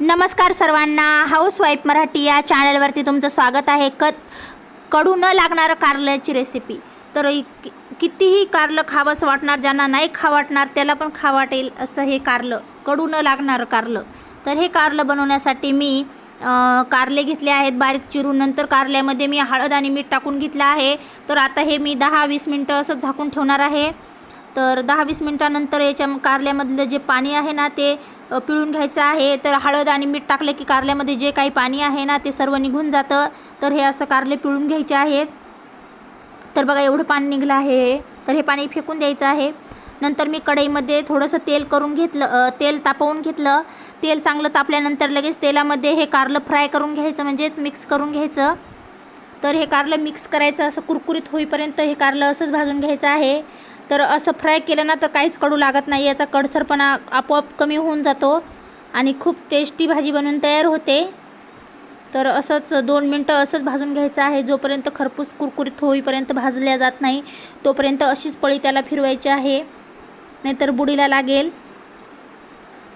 नमस्कार सर्वांना. House wife Marathi या चॅनलवरती तुमचं स्वागत आहे. क कडू न लागणारं कारल्याची रेसिपी तर कि- कितीही कारलं खावंसं वाटणार ज्यांना नाही खा वाटणार त्याला पण खा वाटेल असं हे कारलं कडू न लागणारं कारलं. तर हे कारलं बनवण्यासाठी मी कारले घेतले आहेत बारीक चिरून. नंतर कारल्यामध्ये मी हळद आणि मीठ टाकून घेतलं आहे. तर आता हे मी दहा वीस मिनटं असं झाकून ठेवणार आहे. तर दहा वीस मिनटानंतर याच्या कारल्यामधलं जे पाणी आहे ना ते पिळून घ्यायचं आहे. तर हळद आणि मीठ टाकलं की कारल्यामध्ये जे काही पाणी आहे ना ते सर्व निघून जातं. तर हे असं कारले पिळून घ्यायचे आहेत. तर बघा एवढं पाणी निघलं आहे तर हे पाणी फेकून द्यायचं आहे. नंतर मी कढईमध्ये थोडंसं तेल करून घेतलं तेल तापवून घेतलं. तेल चांगलं तापल्यानंतर लगेच तेलामध्ये हे कारलं फ्राय करून घ्यायचं म्हणजेच मिक्स करून घ्यायचं. तर हे कारलं मिक्स करायचं असं कुरकुरीत होईपर्यंत हे कारलं असंच भाजून घ्यायचं आहे. तर असं फ्राय केलं ना तर काहीच कडू लागत नाही. याचा कडसरपणा आपोआप कमी होऊन जातो आणि खूप टेस्टी भाजी बनवून तयार होते. तर असंच दोन मिनटं असंच भाजून घ्यायचं आहे. जोपर्यंत खरपूस कुरकुरीत होईपर्यंत भाजल्या जात नाही तोपर्यंत अशीच पळी त्याला फिरवायची आहे. नाहीतर बुडीला लागेल.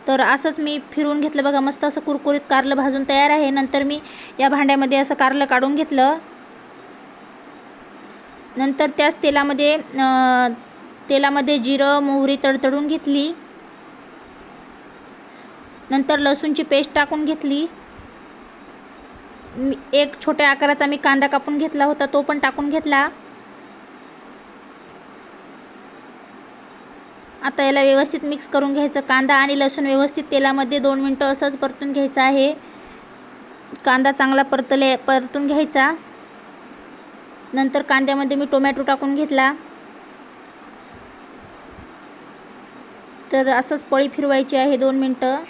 तर असंच मी फिरून घेतलं बघा मस्त असं कुरकुरीत कारलं भाजून तयार आहे. नंतर मी या भांड्यामध्ये असं कारलं काढून घेतलं. नंतर त्याच तेलामध्ये तेलामध्ये जिरं मोहरी तडतडून घेतली. नंतर लसूणची पेस्ट टाकून घेतली. मी एक छोट्या आकाराचा मी कांदा कापून घेतला होता तो पण टाकून घेतला. आता याला व्यवस्थित मिक्स करून घ्यायचं कांदा आणि लसूण व्यवस्थित तेलामध्ये दोन मिनटं असंच परतून घ्यायचं आहे. कांदा चांगला परतले परतून घ्यायचा. नंतर कांद्यामध्ये मी टोमॅटो टाकून घेतला. तर असंच पळी फिरवायची आहे दोन मिनटं.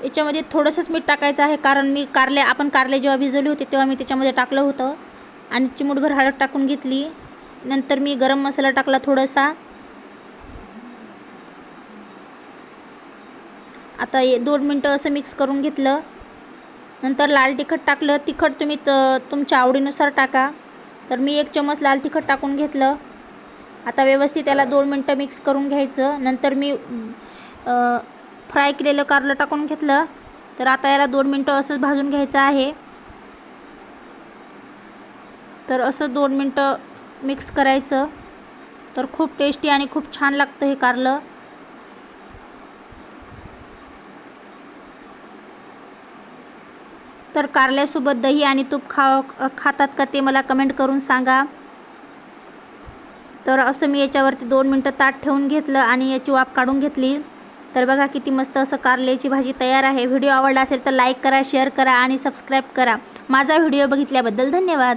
याच्यामध्ये थोडंसंच मीठ टाकायचं आहे कारण मी कारले आपण कारले जेव्हा भिजवले होते तेव्हा मी त्याच्यामध्ये टाकलं होतं. आणि चिमूटभर हळद टाकून घेतली. नंतर मी गरम मसाला टाकला थोडासा. आता हे दोन मिनटं असं मिक्स करून घेतलं. नंतर लाल तिखट टाकलं. तिखट तुम्ही त तुमच्या आवडीनुसार टाका. तर मी एक चमच लाल तिखट टाकून घेतलं. आता व्यवस्थित त्याला दोन मिनटं मिक्स करून घ्यायचं. नंतर मी फ्राय केलेलं कारलं टाकून घेतलं. तर आता याला दोन मिनटं असंच भाजून घ्यायचं आहे. तर असं दोन मिनटं मिक्स करायचं. तर खूप टेस्टी आणि खूप छान लागतं हे कारलं. तर कारल्यासोबत दही आणि तूप खा खातात का ते मला कमेंट करून सांगा. तर असं मी याच्यावरती दोन मिनटं ताट ठेवून घेतलं आणि याची वाफ काढून घेतली. तर बघा किती मस्त असं कारल्याची भाजी तयार आहे. व्हिडिओ आवडला असेल तर लाईक करा शेअर करा आणि सबस्क्राईब करा. माझा व्हिडिओ बघितल्याबद्दल धन्यवाद.